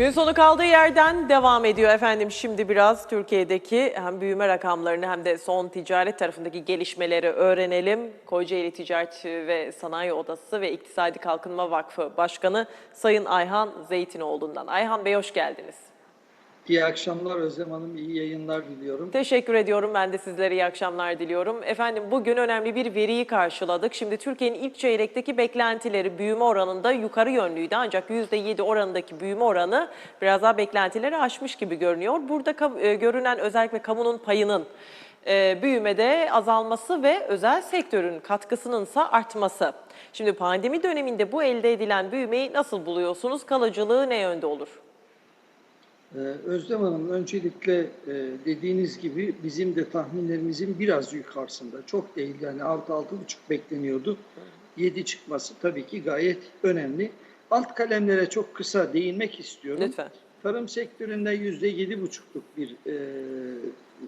Gün sonu kaldığı yerden devam ediyor efendim. Şimdi biraz Türkiye'deki hem büyüme rakamlarını hem de son ticaret tarafındaki gelişmeleri öğrenelim. Kocaeli Ticaret ve Sanayi Odası ve İktisadi Kalkınma Vakfı Başkanı Sayın Ayhan Zeytinoğlu'ndan. Ayhan Bey hoş geldiniz. İyi akşamlar Özlem Hanım, iyi yayınlar diliyorum. Teşekkür ediyorum. Ben de sizlere iyi akşamlar diliyorum. Efendim bugün önemli bir veriyi karşıladık. Şimdi Türkiye'nin ilk çeyrekteki beklentileri büyüme oranında yukarı yönlüydü. Ancak %7 oranındaki büyüme oranı biraz daha beklentileri aşmış gibi görünüyor. Burada e, görünen özellikle kamunun payının e, büyümede azalması ve özel sektörün katkısının ise artması. Şimdi pandemi döneminde bu elde edilen büyümeyi nasıl buluyorsunuz? Kalıcılığı ne yönde olur? Ee, Özlem Hanım, öncelikle e, dediğiniz gibi bizim de tahminlerimizin biraz yukarısında. Çok değil yani 6-6,5 bekleniyordu. 7 çıkması tabii ki gayet önemli. Alt kalemlere çok kısa değinmek istiyorum. Lütfen. Tarım sektöründe %7,5'luk bir e,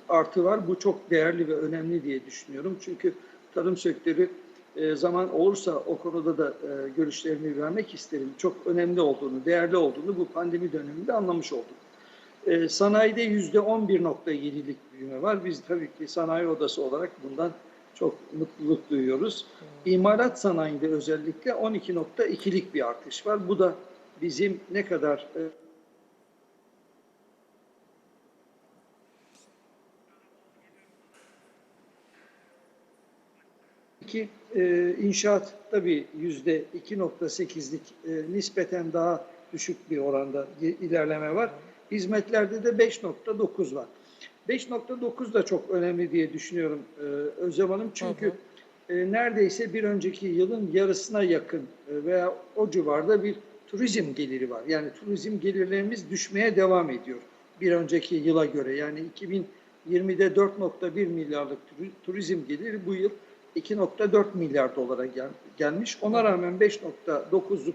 artı var. Bu çok değerli ve önemli diye düşünüyorum. Çünkü tarım sektörü e, zaman olursa o konuda da e, görüşlerimi vermek isterim. Çok önemli olduğunu, değerli olduğunu bu pandemi döneminde anlamış olduk. E, sanayide %11.7'lik büyüme var. Biz tabii ki sanayi odası olarak bundan çok mutluluk duyuyoruz. İmalat sanayinde özellikle 12.2'lik bir artış var. Bu da bizim ne kadar e, ki e, inşaat tabii yüzde 2.8'lik e, nispeten daha düşük bir oranda ilerleme var. Hizmetlerde de 5.9 var. 5.9 da çok önemli diye düşünüyorum e, Özlem Hanım. Çünkü e, neredeyse bir önceki yılın yarısına yakın e, veya o civarda bir turizm geliri var. Yani turizm gelirlerimiz düşmeye devam ediyor bir önceki yıla göre. Yani 2020'de 4.1 milyarlık turi- turizm geliri bu yıl 2.4 milyar dolara gel- gelmiş. Ona rağmen 5.9'luk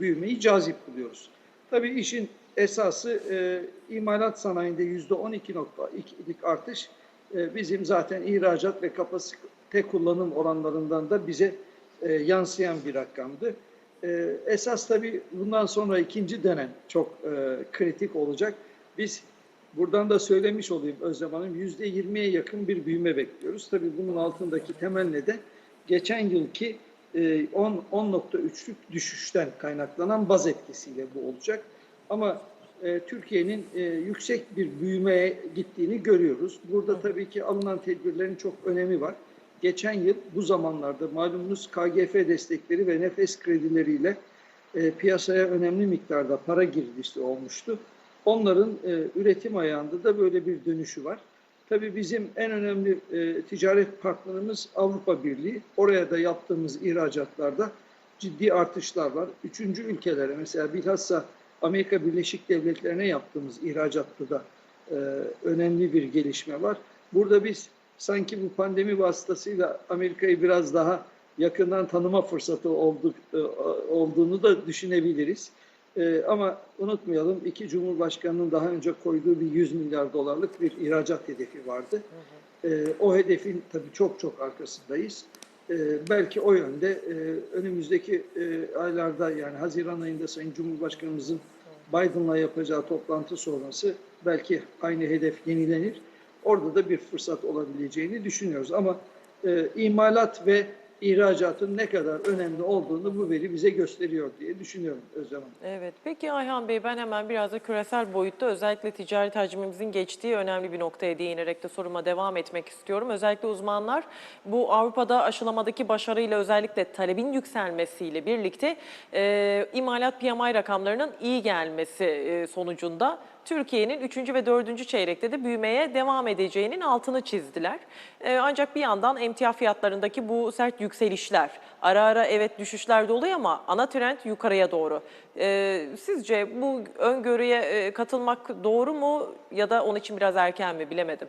büyümeyi cazip buluyoruz. Tabii işin esası e, imalat sanayinde %12.2'lik artış e, bizim zaten ihracat ve kapasite kullanım oranlarından da bize e, yansıyan bir rakamdı. E, esas tabii bundan sonra ikinci dönem çok e, kritik olacak. Biz buradan da söylemiş olayım Özlem Hanım %20'ye yakın bir büyüme bekliyoruz. Tabii bunun altındaki temel neden geçen yılki e, 10 10.3'lük düşüşten kaynaklanan baz etkisiyle bu olacak. Ama e, Türkiye'nin e, yüksek bir büyümeye gittiğini görüyoruz. Burada tabii ki alınan tedbirlerin çok önemi var. Geçen yıl bu zamanlarda malumunuz KGF destekleri ve nefes kredileriyle e, piyasaya önemli miktarda para girdisi olmuştu. Onların e, üretim ayağında da böyle bir dönüşü var. Tabii bizim en önemli e, ticaret partnerimiz Avrupa Birliği. Oraya da yaptığımız ihracatlarda ciddi artışlar var. Üçüncü ülkelere mesela bilhassa Amerika Birleşik Devletleri'ne yaptığımız ihracatta da e, önemli bir gelişme var. Burada biz sanki bu pandemi vasıtasıyla Amerika'yı biraz daha yakından tanıma fırsatı olduk, e, olduğunu da düşünebiliriz. E, ama unutmayalım iki Cumhurbaşkanı'nın daha önce koyduğu bir 100 milyar dolarlık bir ihracat hedefi vardı. E, o hedefin tabii çok çok arkasındayız. E, belki o yönde e, önümüzdeki e, aylarda yani Haziran ayında Sayın Cumhurbaşkanımızın Biden'la yapacağı toplantı sonrası belki aynı hedef yenilenir. Orada da bir fırsat olabileceğini düşünüyoruz. Ama e, imalat ve ihracatın ne kadar önemli olduğunu bu veri bize gösteriyor diye düşünüyorum Özlem Hanım. Evet. Peki Ayhan Bey ben hemen biraz da küresel boyutta özellikle ticaret hacmimizin geçtiği önemli bir noktaya değinerek de soruma devam etmek istiyorum. Özellikle uzmanlar bu Avrupa'da aşılamadaki başarıyla özellikle talebin yükselmesiyle birlikte e, imalat PMI rakamlarının iyi gelmesi e, sonucunda Türkiye'nin 3. ve 4. çeyrekte de büyümeye devam edeceğinin altını çizdiler. E, ancak bir yandan emtia fiyatlarındaki bu sert yükselişler, ara ara evet düşüşler de oluyor ama ana trend yukarıya doğru. E, sizce bu öngörüye e, katılmak doğru mu ya da onun için biraz erken mi bilemedim.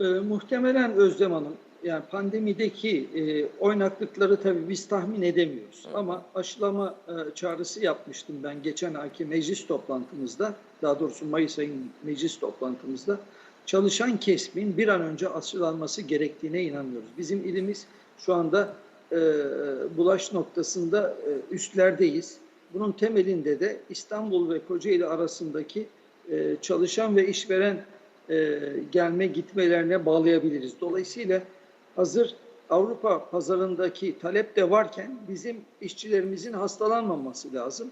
E, muhtemelen Özlem Hanım, yani pandemideki e, oynaklıkları tabii biz tahmin edemiyoruz. Ama aşılama e, çağrısı yapmıştım ben geçen ayki meclis toplantımızda, daha doğrusu Mayıs ayının meclis toplantımızda. Çalışan kesimin bir an önce aşılanması gerektiğine inanıyoruz. Bizim ilimiz şu anda e, bulaş noktasında e, üstlerdeyiz. bunun temelinde de İstanbul ve Kocaeli arasındaki e, çalışan ve işveren e, gelme gitmelerine bağlayabiliriz. Dolayısıyla hazır Avrupa pazarındaki talep de varken bizim işçilerimizin hastalanmaması lazım.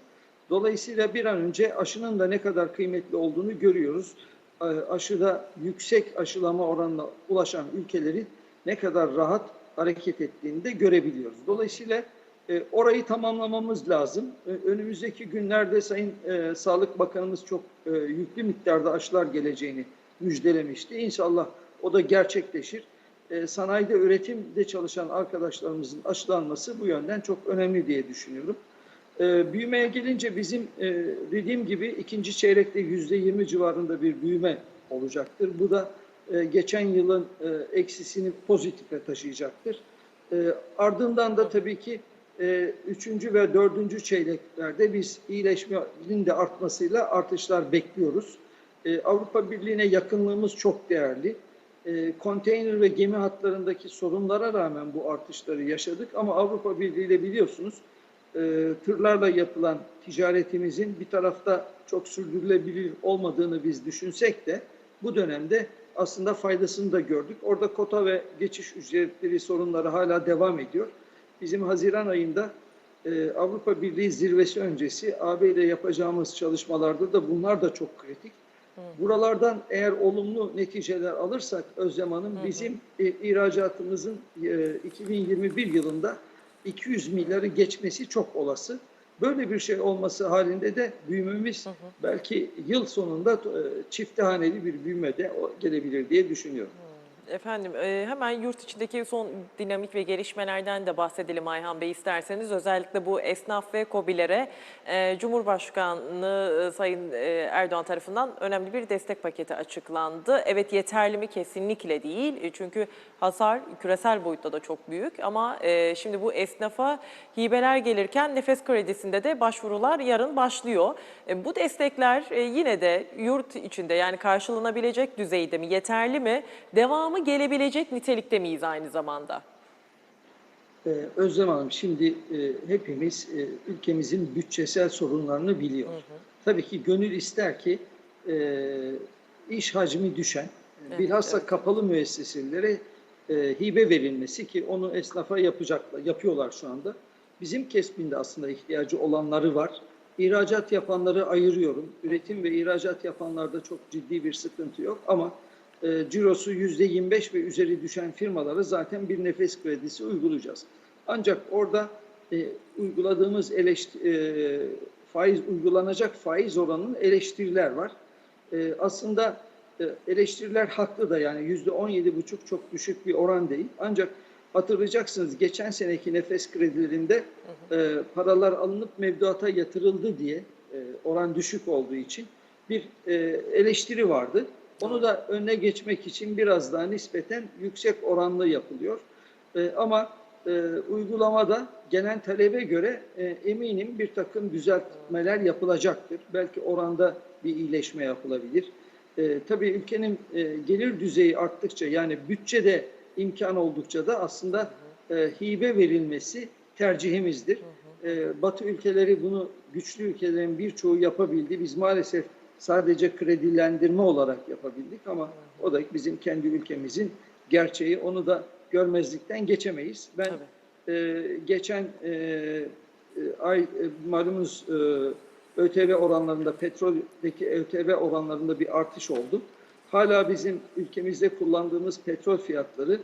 Dolayısıyla bir an önce aşının da ne kadar kıymetli olduğunu görüyoruz. E, Aşıda yüksek aşılama oranına ulaşan ülkelerin ne kadar rahat hareket ettiğini de görebiliyoruz. Dolayısıyla e, orayı tamamlamamız lazım. E, Önümüzdeki günlerde Sayın e, Sağlık Bakanımız çok e, yüklü miktarda aşılar geleceğini müjdelemişti. İnşallah o da gerçekleşir. E, sanayide, üretimde çalışan arkadaşlarımızın aşılanması bu yönden çok önemli diye düşünüyorum. E, büyümeye gelince bizim e, dediğim gibi ikinci çeyrekte yüzde yirmi civarında bir büyüme olacaktır. Bu da geçen yılın e, eksisini pozitife taşıyacaktır. Ardından da tabii ki üçüncü ve dördüncü çeyreklerde biz iyileşmenin de artmasıyla artışlar bekliyoruz. Avrupa Birliği'ne yakınlığımız çok değerli. E, konteyner ve gemi hatlarındaki sorunlara rağmen bu artışları yaşadık ama Avrupa Birliği ile biliyorsunuz e, tırlarla yapılan ticaretimizin bir tarafta çok sürdürülebilir olmadığını biz düşünsek de bu dönemde aslında faydasını da gördük. Orada kota ve geçiş ücretleri sorunları hala devam ediyor. Bizim Haziran ayında e, Avrupa Birliği zirvesi öncesi AB ile yapacağımız çalışmalarda da bunlar da çok kritik. Buralardan eğer olumlu neticeler alırsak Özlem Hanım bizim e, ihracatımızın e, 2021 yılında 200 milyarı geçmesi çok olası. Böyle bir şey olması halinde de büyümemiz belki yıl sonunda e, çifte haneli bir büyüme de o- gelebilir diye düşünüyorum. Efendim e, hemen yurt içindeki son dinamik ve gelişmelerden de bahsedelim Ayhan Bey isterseniz. Özellikle bu esnaf ve KOBİ'lere e, Cumhurbaşkanı e, Sayın Erdoğan tarafından önemli bir destek paketi açıklandı. Evet yeterli mi? Kesinlikle değil. Çünkü hasar küresel boyutta da çok büyük ama şimdi bu esnafa hibeler gelirken nefes kredisinde de başvurular yarın başlıyor. Bu destekler yine de yurt içinde yani karşılanabilecek düzeyde mi? Yeterli mi? Devamı gelebilecek nitelikte miyiz aynı zamanda? Ee, Özlem Hanım şimdi e, hepimiz e, ülkemizin bütçesel sorunlarını biliyoruz. Tabii ki gönül ister ki e, iş hacmi düşen, Evet, bilhassa evet. kapalı müesseselere e, hibe verilmesi ki onu esnafa yapacaklar, yapıyorlar şu anda. Bizim kesbinde aslında ihtiyacı olanları var. İhracat yapanları ayırıyorum. Üretim ve ihracat yapanlarda çok ciddi bir sıkıntı yok ama e, cirosu %25 ve üzeri düşen firmalara zaten bir nefes kredisi uygulayacağız. Ancak orada e, uyguladığımız eleşti- e, faiz uygulanacak faiz oranının eleştiriler var. E, aslında e, eleştiriler haklı da yani yüzde on yedi buçuk çok düşük bir oran değil. Ancak hatırlayacaksınız geçen seneki nefes kredilerinde e, paralar alınıp mevduata yatırıldı diye e, oran düşük olduğu için bir e, eleştiri vardı. Onu da önüne geçmek için biraz daha nispeten yüksek oranlı yapılıyor. E, ama e, uygulamada gelen talebe göre e, eminim bir takım düzeltmeler yapılacaktır. Belki oranda bir iyileşme yapılabilir. E, tabii ülkenin e, gelir düzeyi arttıkça yani bütçede imkan oldukça da aslında e, hibe verilmesi tercihimizdir. E, Batı ülkeleri bunu güçlü ülkelerin birçoğu yapabildi. Biz maalesef sadece kredilendirme olarak yapabildik ama o da bizim kendi ülkemizin gerçeği. Onu da görmezlikten geçemeyiz. Ben Tabii. e, geçen e, e, ay e, malumunuz e, ÖTV oranlarında petroldeki ÖTV oranlarında bir artış oldu. Hala bizim ülkemizde kullandığımız petrol fiyatları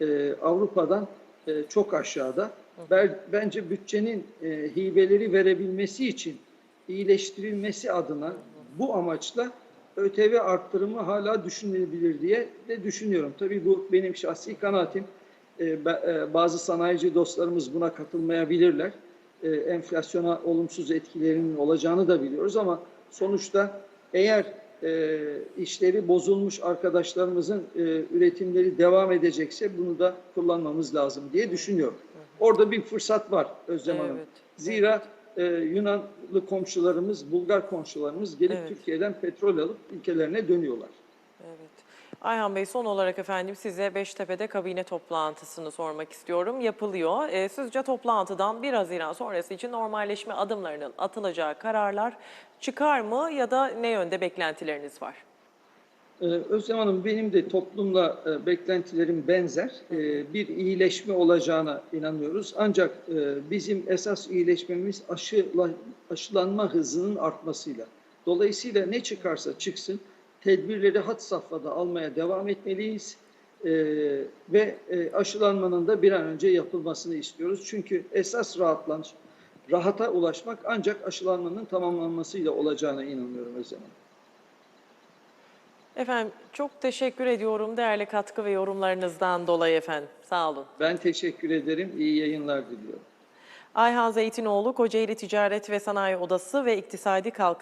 e, Avrupa'dan e, çok aşağıda. Ben, bence bütçenin e, hibeleri verebilmesi için iyileştirilmesi adına bu amaçla ÖTV arttırımı hala düşünülebilir diye de düşünüyorum. Tabii bu benim şahsi kanaatim. E, be- e, bazı sanayici dostlarımız buna katılmayabilirler. E, enflasyona olumsuz etkilerinin olacağını da biliyoruz ama sonuçta eğer e, işleri bozulmuş arkadaşlarımızın e, üretimleri devam edecekse bunu da kullanmamız lazım diye düşünüyorum. Orada bir fırsat var Özlem Hanım. Evet, Zira e, Yunanlı komşularımız, Bulgar komşularımız gelip Evet. Türkiye'den petrol alıp ülkelerine dönüyorlar. Evet. Ayhan Bey son olarak efendim size Beştepe'de kabine toplantısını sormak istiyorum. Yapılıyor. E, sizce toplantıdan 1 Haziran sonrası için normalleşme adımlarının atılacağı kararlar çıkar mı ya da ne yönde beklentileriniz var? Ee, Özlem Hanım benim de toplumla e, beklentilerim benzer. Ee, Bir iyileşme olacağına inanıyoruz. Ancak e, bizim esas iyileşmemiz aşıla, aşılanma hızının artmasıyla. Dolayısıyla ne çıkarsa çıksın tedbirleri hat safhada almaya devam etmeliyiz. Ee, ve e, aşılanmanın da bir an önce yapılmasını istiyoruz. Çünkü esas rahatlanış, rahata ulaşmak ancak aşılanmanın tamamlanmasıyla olacağına inanıyorum Özlem Hanım. Efendim çok teşekkür ediyorum değerli katkı ve yorumlarınızdan dolayı efendim. Sağ olun. Ben teşekkür ederim. İyi yayınlar diliyorum. Ayhan Zeytinoğlu, Kocaeli Ticaret ve Sanayi Odası ve İktisadi Kalkınma